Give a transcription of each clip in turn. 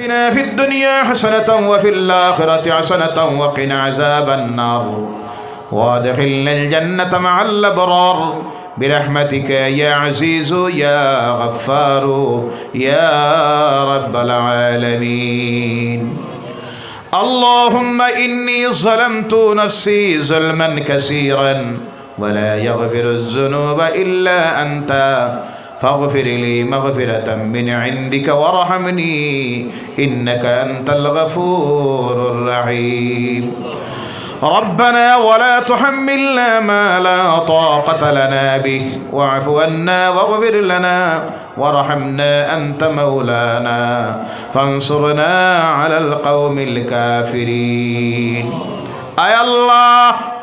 آتنا في الدنيا حسنة وفي الآخرة حسنة وقنا عذاب النار. وادخلنا الجنة مع الأبرار. برحمتك يا عزيز يا غفار يا رب العالمين. اللهم إني ظلمت نفسي ظلما كثيرا ولا يغفر الذنوب إلا أنت. فاغفر لي مغفرة من عندك وارحمني إنك أنت الغفور الرحيم. ربنا ولا تحملنا ما لا طاقة لنا به واعف عنا واغفر لنا وارحمنا أنت مولانا. فانصرنا على القوم الكافرين. أي الله!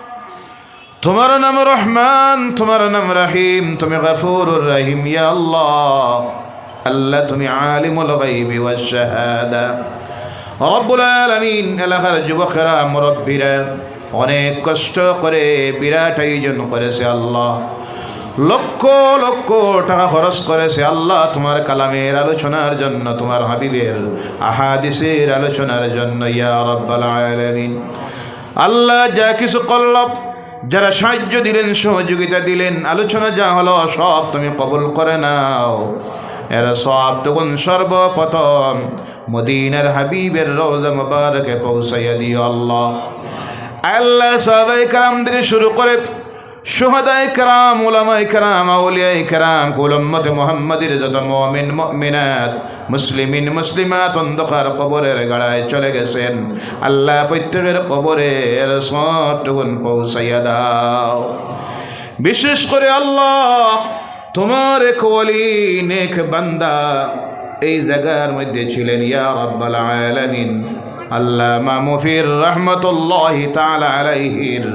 তোমার নাম রহমান, তোমার নাম রাহিম, তুমি গফুর রহিম, ইয়া আল্লাহ। আল্লাহ, তুমি আলিমুল গাইবি ওয়াশ শাহাদা। রব্বুল আলামিন, এলাকার যুবকেরা, মুরব্বীরা, অনেক কষ্ট করে বিরাট আয়োজন করেছে আল্লাহ। লক্ষ লক্ষ টাকা খরচ করেছে আল্লাহ তোমার কালামের আলোচনার জন্য, তোমার হাবিবের আহাদিসের আলোচনার জন্য, ইয়া রব্বাল আলামিন। আল্লাহ যা কিছু করল যারা সাহায্য দিলেন, সহযোগিতা দিলেন, আলোচনা যা হলো, সব তুমি কবুল করে নাও। এরা সব তখন সর্বপ্রথম মদিনার হাবিবের রোজা মুবারকে পৌঁছাইয়া দিও আল্লাহ। আল্লাহ সাহাবাই কালাম থেকে শুরু করে সোহাদাই কারাম উলামাই কারাম আউলিয়াই কারাম কুলম্মতে মোহাম্মদের যত মমিন, মমিনাত, মুসলিমিন, মুসলিমাত অন্ধকার কবরের গাড়ায় চলে গেছেন। আল্লাহ প্রত্যেকের কবরের সটুগুন পৌঁছাইয়া দাও। বিশেষ করে আল্লাহ, তোমার এক ওলি বান্দা, এই জায়গার মধ্যে ছিলেন ইয়া রাব্বাল আলামিন। আল্লামা মুফির রহমতুল্লাহ তাআলা আলাইহির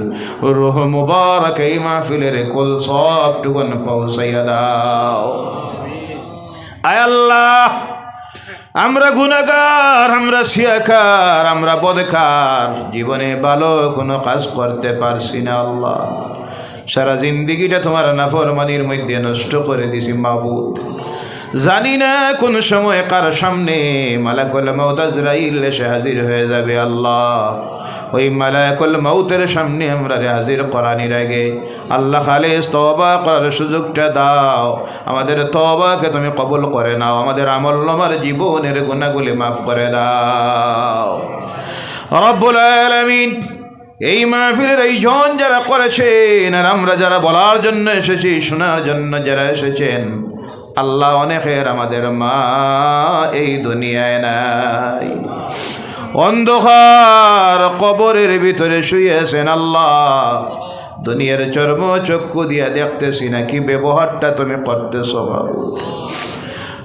রুহ মুবারক এই মাহফিলের কুল সবটুকুন পৌঁছাইয়া দাও। আয় আল্লাহ, আমরা গুনাগার আমরা শিয়াকার আমরা বদকার জীবনে ভালো কোনো কাজ করতে পারছি না আল্লাহ। সারা জিন্দিগিটা তোমার নাফরমানির মধ্যে নষ্ট করে দিছি মাবুদ। জানি না কোন সময় কার সামনে মালাকুল মৌত আজরাইল এসে হাজির হয়ে যাবে আল্লাহ। ওই মালাকুল মৌতের সামনে আমরা হাজির করানির আগে আল্লাহ খালিস তবা করার সুযোগটা দাও। আমাদের তবাকে তুমি কবুল করে নাও। আমাদের আমল আমার জীবনের গুণাগুলি মাফ করে দাও। রব্বুল আলামিন, এই মাহফিলের এই জন যারা করেছেন আর আমরা যারা বলার জন্য এসেছি, শোনার জন্য যারা এসেছেন আল্লাহ অনেকের আমাদের মা এই দুনিয়ায় নাই। অন্ধকার কবরের ভিতরে শুয়েছেন আল্লাহ। দুনিয়ার চর্ম চক্ষু দিয়া দেখতেছি না কি ব্যবহারটা তুমি করতেছ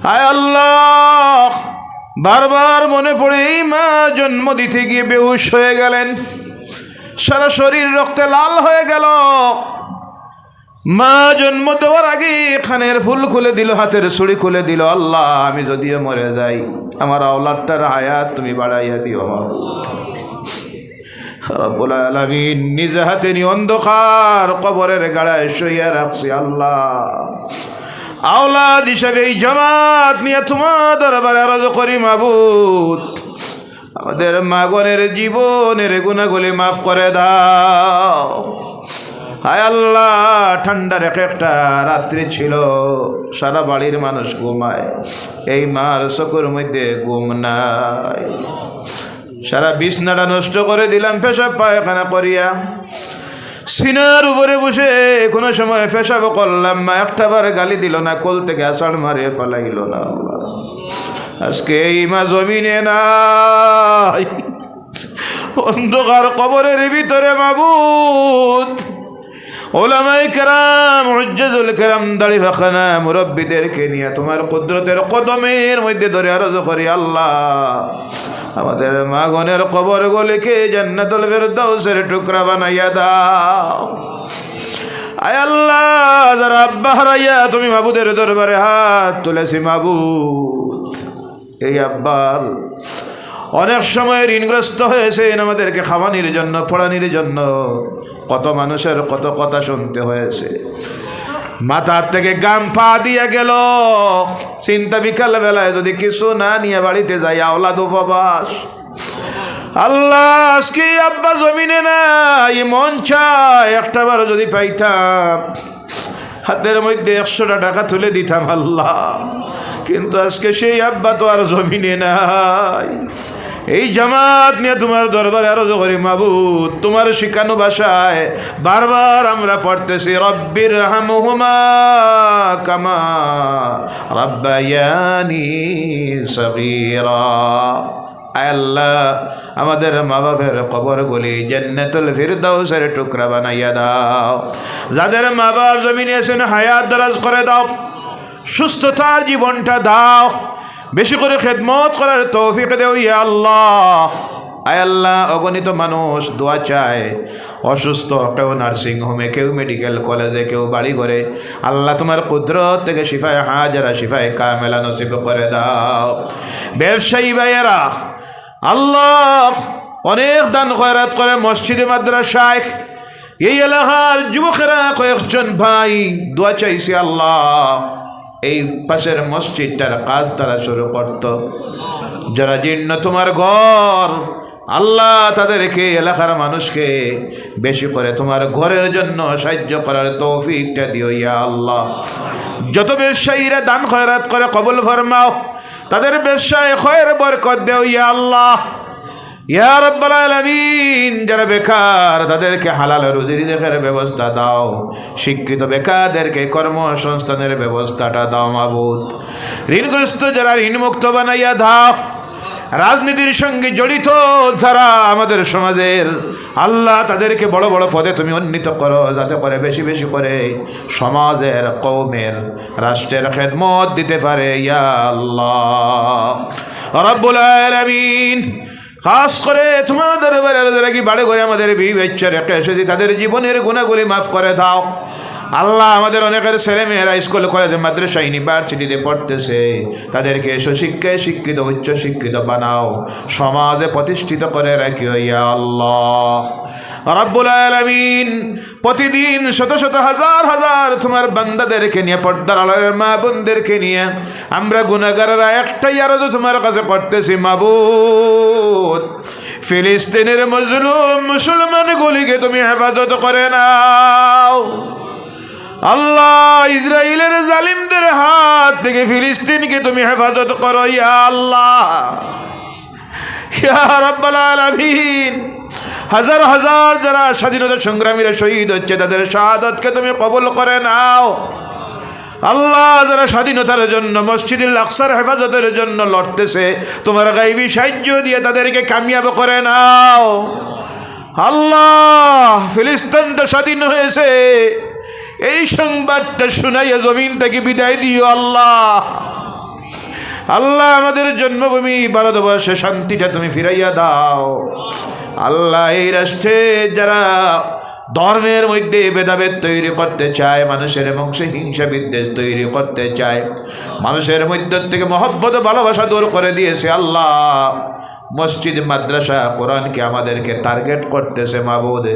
আয় আল্লাহ, বারবার মনে পড়ে এই মা জন্ম দিতে গিয়ে বেহুশ হয়ে গেলেন। সারা শরীর রক্তে লাল হয়ে গেল। মা জন্ম দেওয়ার আগে খানের ফুল খুলে দিল, হাতের ছুরি খুলে দিল। আল্লাহ, আমি যদিও মরে যাই, আমার আওলাদটার আয়াত তুমি বাড়াইয়া দিও। রব্বুল আলামিন নিজ হাতে নি অন্ধকার কবরের গাড়ায় শুইয়া রাখছি, আল্লাহ। আওলাদ হিসাবে এই জামাত নিয়ে তোমার দরবারে আরজ করি, মাবুদ। আমাদের মাগনের জীবনের গুণাগুলি মাফ করে দাও। হায় আল্লাহ ঠান্ডার এক একটা রাত্রি ছিল। সারা বাড়ির মানুষ ঘুমায়। এই মার চকুর মধ্যে ঘুম নাই। সারা বিছনাটা নষ্ট করে দিলাম পেশাব পায়খানা করিয়া। সিনার উপরে বসে কোনো সময় পেশাব করলাম মা একটা বার গালি দিল না, কল থেকে আষাঢ় মারিয়ে পালাইল না আজকে এই মা জমিনে নাই। অন্ধকার কবরের ভিতরে মাবুদ ওলামাই কেরাম হজ্জাজুল কেরাম দাড়ি ফাখানা মুরব্বীদেরকে নিয়ে তোমার কুদরতের কদমের মধ্যে ধরে আরজ করি আল্লাহ। আমাদের মাগনের কবর গলিকে জান্নাতুল ফেরদাউসের টুকরা বানাইয়া দাও। আয় আব্বা তুমি মাবুদের দরবারে হাত তুলেছি মাবুদ। এই আব্বার অনেক সময় ঋণগ্রস্ত হয়েছেন আমাদেরকে খাওয়ানির জন্য ফোড়ানির জন্য। কত মানুষের কত কথা শুনতে হয়েছে। মাথার থেকে গাম পা দিয়ে গেল। চিন্তা বিকাল বেলায় যদি কিছু না নিয়ে বাড়িতে যাই আওলা দুফবাস আল্লাহ, আজকে আব্বা জমিনে নাই, মন চায় একটা বার যদি পাইতাম। হাতের মধ্যে একশোটা টাকা তুলে দিতাম আল্লাহ। কিন্তু আজকে সেই আব্বা তো আর জমিনে নাই। এই জামাত নিয়ে তোমার দরবারে আরও করি, মাবুদ। তোমার শিখানো ভাষায় বারবার আমরা পড়তেছি, রব্বির হামহুমা কামা রব্বায়ানি আয় আল্লাহ, আমাদের মা বাপের কবরগুলি জান্নাতুল ফিরদাউসের টুকরা বানাইয়া দাও। যাদের মা বাপ জমিনে আছেন, হায়াত দারাজ করে দাও। সুস্থতার জীবনটা দাও। বেশি করে খেদমত করার তৌফিক দেও ইয়া আল্লাহ। আয় আল্লাহ, অগণিত মানুষ দোয়া চায়। অসুস্থ কেউ নার্সিং হোমে, কেউ মেডিকেল কলেজে, কেউ বাড়ি ঘরে। আল্লাহ তোমার কুদরত থেকে শিফায় হাজারা, শিফায় কামেলা নসিব করে দাও। ব্যবসায়ী ভাইয়েরা, আল্লাহ অনেক দান খয়রাত করে মসজিদে, মাদ্রাসায়। এই এলাকার যুবকেরা কয়েকজন ভাই, দোয়া চাইছে আল্লাহ। এই পাশের মসজিদটার কাজ তারা শুরু করত। যারা জীর্ণ তোমার ঘর, আল্লাহ তাদেরকে এলাকার মানুষকে বেশি করে তোমার ঘরের জন্য সাহায্য করার তৌফিকটা দিও ইয়া আল্লাহ। যত ব্যবসায়ীরা দান খয়রাত করে কবুল ফরমাও, তাদের ব্যবসায় খয়ের বরকত দেও ইয়া আল্লাহ। ইয়া রব্বাল যারা বেকার, তাদেরকে হালাল রুজি রিজেকের ব্যবস্থা দাও। শিক্ষিত বেকারদেরকে কর্মসংস্থানের ব্যবস্থাটা দাও, মাবুদ। ঋণগ্রস্ত যারা ঋণমুক্ত বানাইয়া দাও, রাজনীতির সঙ্গে জড়িত যারা আমাদের সমাজের, আল্লাহ তাদেরকে বড় বড় পদে তুমি উন্নীত করো, যাতে করে বেশি বেশি করে সমাজের কৌমের রাষ্ট্রের খেদমত দিতে পারে, ইয়া আল্লাহ। রব্বুল আলামিন খাস করে তোমাদের যারা কি বাড়ি করে আমাদের বিয়ে একটা এসেছি। তাদের জীবনের গুণাগুলি মাফ করে দাও। আল্লাহ আমাদের অনেকের ছেলে মেয়েরা স্কুল, কলেজে, মাদ্রাসা, ইউনিভার্সিটিতে পড়তেছে। তাদেরকে সুশিক্ষায় শিক্ষিত, উচ্চ শিক্ষিত বানাও। সমাজে প্রতিষ্ঠিত করে রাখিও, ইয়া আল্লাহ। আলামিন প্রতিদিন শত শত হাজার হাজার তোমার বান্দাদেরকে নিয়ে পর্দার আলয়ের মা বোনদেরকে নিয়ে, আমরা গুণাগারেরা একটাই আরও তোমার কাছে করতেছি মাবুদ। ফিলিস্তিনের মজলুম মুসলমানগুলিকে তুমি হেফাজত করে নাও। আল্লাহ ইসরায়েলের জালিমদের হাত থেকে ফিলিস্তিনকে তুমি হেফাজত করো, ইয়া আল্লাহ। ইয়া রাব্বাল আলামিন। হাজার হাজার যারা স্বাধীনতা সংগ্রামীরা শহীদ হচ্ছে, তাদের শাহাদতকে তুমি কবুল করে নাও। আল্লাহ, যারা স্বাধীনতার জন্য, মসজিদুল আকসার হেফাজতের জন্য লড়তেছে, তোমার গাইবি সাহায্য দিয়ে তাদেরকে কামিয়াব করে নাও। আল্লাহ ফিলিস্তিনটা স্বাধীন হয়েছে। এই সংবাদটা শুনাইয়া জমিন থেকে বিদায় দিও আল্লাহ। আল্লাহ, আমাদের জন্মভূমি ভারতবর্ষে শান্তিটা তুমি ফিরাইয়া দাও। আল্লাহ, এই রাষ্ট্রে যারা ধর্মের মধ্যে ভেদাভেদ তৈরি করতে চায়, মানুষের বংশে হিংসা বিদ্বেষ তৈরি করতে চায়, মানুষের মধ্য থেকে মহব্বত, ভালোবাসা দূর করে দিয়েছে আল্লাহ। মসজিদ, মাদ্রাসা, কোরআনকে আমাদেরকে টার্গেট করতেছে মাবুদ।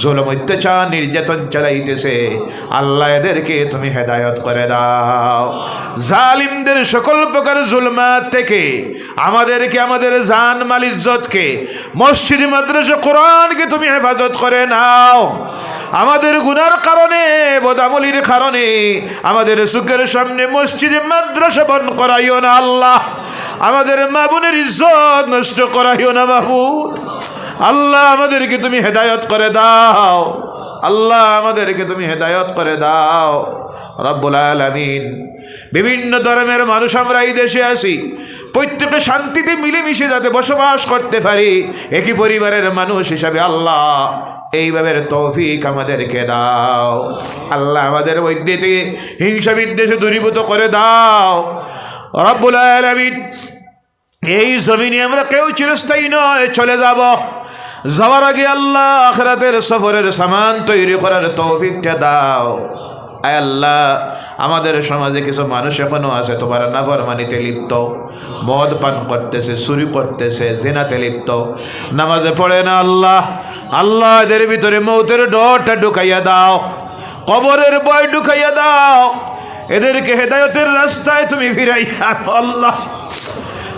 জুলম, অত্যাচার, নির্যাতন চালাইতেছে। আল্লাহ এদেরকে তুমি হেদায়ত করে দাও। জালিমদের সকল প্রকার জুলমাত থেকে আমাদেরকে, আমাদের জান মাল ইজ্জতকে, মসজিদ, মাদ্রাসা, কোরআনকে তুমি হেফাজত করে নাও। আমাদের গুনার কারণে, বদামলির কারণে আমাদের সুখের সামনে মসজিদ, মাদ্রাসা বন্ধ করাইও না আল্লাহ। আমাদের মা বোনের ইজ্জত নষ্ট করাইও না মাহবুদ আল্লাহ আমাদেরকে তুমি হেদায়ত করে দাও। আল্লাহ আমাদেরকে তুমি হেদায়ত করে দাও। রব্বুল আলামিন। বিভিন্ন ধর্মের মানুষ আমরা এই দেশে আসি প্রত্যেকে শান্তিতে মিলেমিশে যাতে বসবাস করতে পারি। একই পরিবারের মানুষ হিসাবে আল্লাহ এইভাবে তৌফিক আমাদেরকে দাও। আল্লাহ আমাদের থেকে হিংসা বিদ্বেষে দূরীভূত করে দাও। রব্বুল আলামিন। এই জমিনে আমরা কেউ চিরস্থায়ী নয়, চলে যাব। যাওয়ার আগে আল্লাহ আখরাতের সফরের সামান তৈরি করার তৌফিকটা দাও। আয় আল্লাহ, আমাদের সমাজে কিছু মানুষ এখনও আছে, তোমার নাফরমানিতে লিপ্ত। মদ পান করতেছে, চুরি করতেছে, জেনাতে লিপ্ত। নামাজে পড়ে না আল্লাহ আল্লাহ এদের ভিতরে মৌতের ডরটা ঢুকাইয়া দাও। কবরের বয় ঢুকাইয়া দাও। এদেরকে হেদায়তের রাস্তায় তুমি ফিরাইয়া আল্লাহ।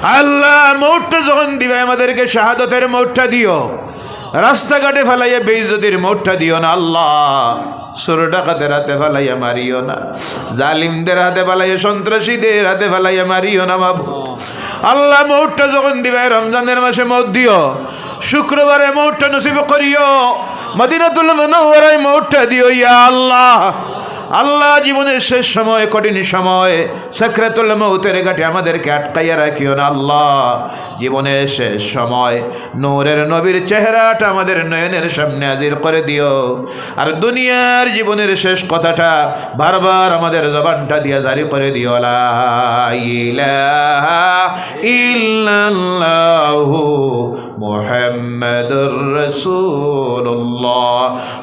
আল্লাহ মৌটটা যখন দিবে, আমাদেরকে শাহাদতের মৌটটা দিও। রাস্তাঘাটে ফেলাইয়া বেইজতির মৌটটা দিও না, আল্লাহ। মারিও না। আল্লাহ যখন রমজানের মাসে শুক্রবারে মৌটটা নসিব করিও। মদিনাতুল মনোহরায় দিও, ইয়া আল্লাহ। আল্লাহ জীবনের শেষ সময়, কঠিন সময়, সাকরাতুল মৌতের ঘাটে আমাদেরকে আটকাইয়া রাখিও না আল্লাহ। জীবনের শেষ সময়, নূরের নবীর চেহারাটা আমাদের নয়নের সামনে হাজির করে দিও। আর দুনিয়ার জীবনের শেষ কথাটা বারবার আমাদের জবানটা দিয়ে জারি করে দিও। ইল্লাল্লাহু মুহাম্মাদুর রাসূলুল্লাহ